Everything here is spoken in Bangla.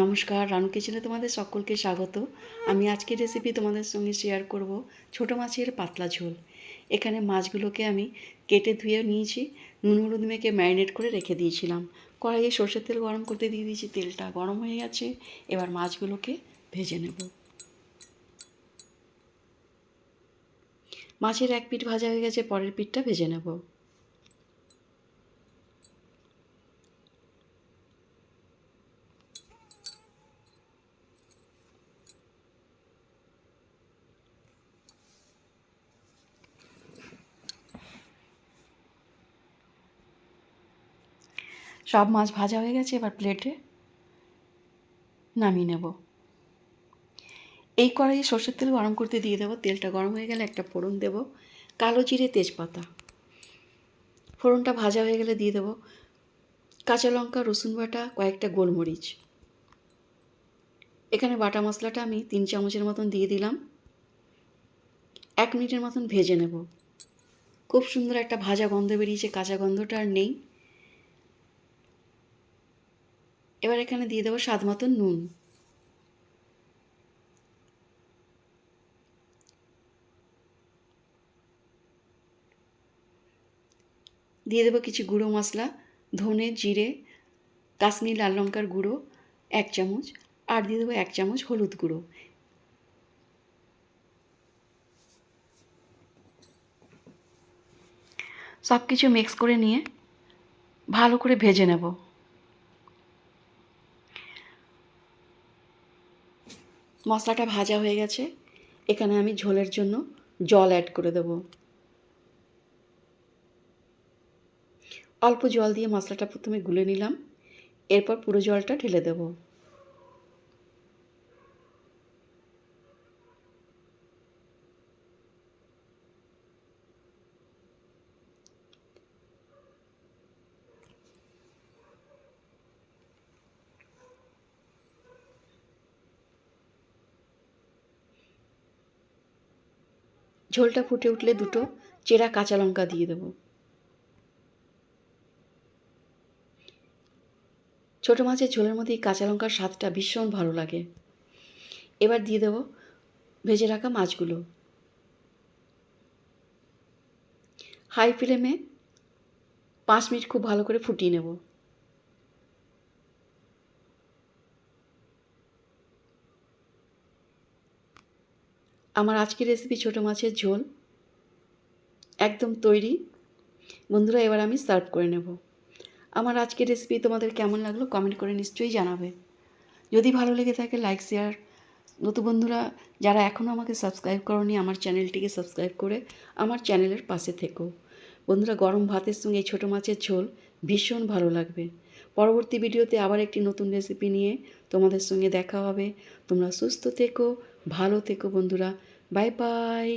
নমস্কার, রানু কিচেনে তোমাদের সকলকে স্বাগত। আমি আজকের রেসিপি তোমাদের সঙ্গে শেয়ার করব ছোট মাছের পাতলা ঝোল। এখানে মাছগুলোকে আমি কেটে ধুয়ে নিয়েছি, নুন হলুদ মেখে ম্যারিনেট করে রেখে দিয়েছিলাম। কড়াইয়ে সর্ষের তেল গরম করতে দিয়ে দিয়েছি, তেলটা গরম হয়ে গেছে। এবার মাছগুলোকে ভেজে নেব। মাছের এক পিঠ ভাজা হয়ে গেছে, পরের পিঠটা ভেজে নেব। সব মাছ ভাজা হয়ে গেছে, এবার প্লেটে নামিয়ে নেব। এই কড়াইয়ে সর্ষের তেল গরম করতে দিয়ে দেবো। তেলটা গরম হয়ে গেলে একটা ফোড়ন দেবো। কালো জিরে তেজপাতা। ফোড়নটা ভাজা হয়ে গেলে দিয়ে দেবো কাঁচা লঙ্কা, রসুন বাটা, কয়েকটা গোলমরিচ। এখানে বাটা মশলাটা আমি তিন চামচের মতন দিয়ে দিলাম। এক মিনিটের মতন ভেজে নেব। খুব সুন্দর একটা ভাজা গন্ধ বেরিয়েছে, কাঁচা গন্ধটা আর নেই। এবার এখানে দিয়ে দেবো স্বাদ মতো নুন। দিয়ে দেবো কিছু গুঁড়ো মশলা, ধনে, জিরে, কাশ্মীর লাল লঙ্কার গুঁড়ো, এক চামচ, আর দিয়ে দেবো এক চামচ হলুদ গুঁড়ো। সব কিছু মিক্স করে নিয়ে ভালো করে ভেজে নেব। মশলাটা ভাজা হয়ে গেছে। এখানে আমি ঝোলের জন্য জল অ্যাড করে দেব। অল্প জল দিয়ে মশলাটা প্রথমে গুলে নিলাম। এরপর পুরো জলটা ঢেলে দেব। ঝোলটা ফুটে উঠলে দুটো চেরা কাঁচা লঙ্কা দিয়ে দেবো। ছোটো মাছের ঝোলের মধ্যে কাঁচা লঙ্কার স্বাদটা ভীষণ ভালো লাগে। এবার দিয়ে দেবো ভেজে রাখা মাছগুলো। হাই ফ্লেমে পাঁচ মিনিট খুব ভালো করে ফুটিয়ে নেব। আমার আজকের রেসিপি ছোটো মাছের ঝোল। একদম তৈরি। বন্ধুরা, এবার আমি সার্ভ করে নেব। আমার আজকের রেসিপি তোমাদের কেমন লাগল কমেন্ট করে নিশ্চয়ই জানাবে। যদি ভালো লেগে থাকে লাইক শেয়ার নতুন বন্ধুরা, যারা এখনও আমাকে সাবস্ক্রাইব করনি, আমার চ্যানেলটিকে সাবস্ক্রাইব করে আমার চ্যানেলের পাশে থেকো। বন্ধুরা, গরম ভাতের সঙ্গে এই ছোটো মাছের ঝোল ভীষণ ভালো লাগবে। পরবর্তী ভিডিওতে আবার একটি নতুন রেসিপি নিয়ে তোমাদের সঙ্গে দেখা হবে। তোমরা সুস্থ থেকো, ভালো থেকো বন্ধুরা। Bye bye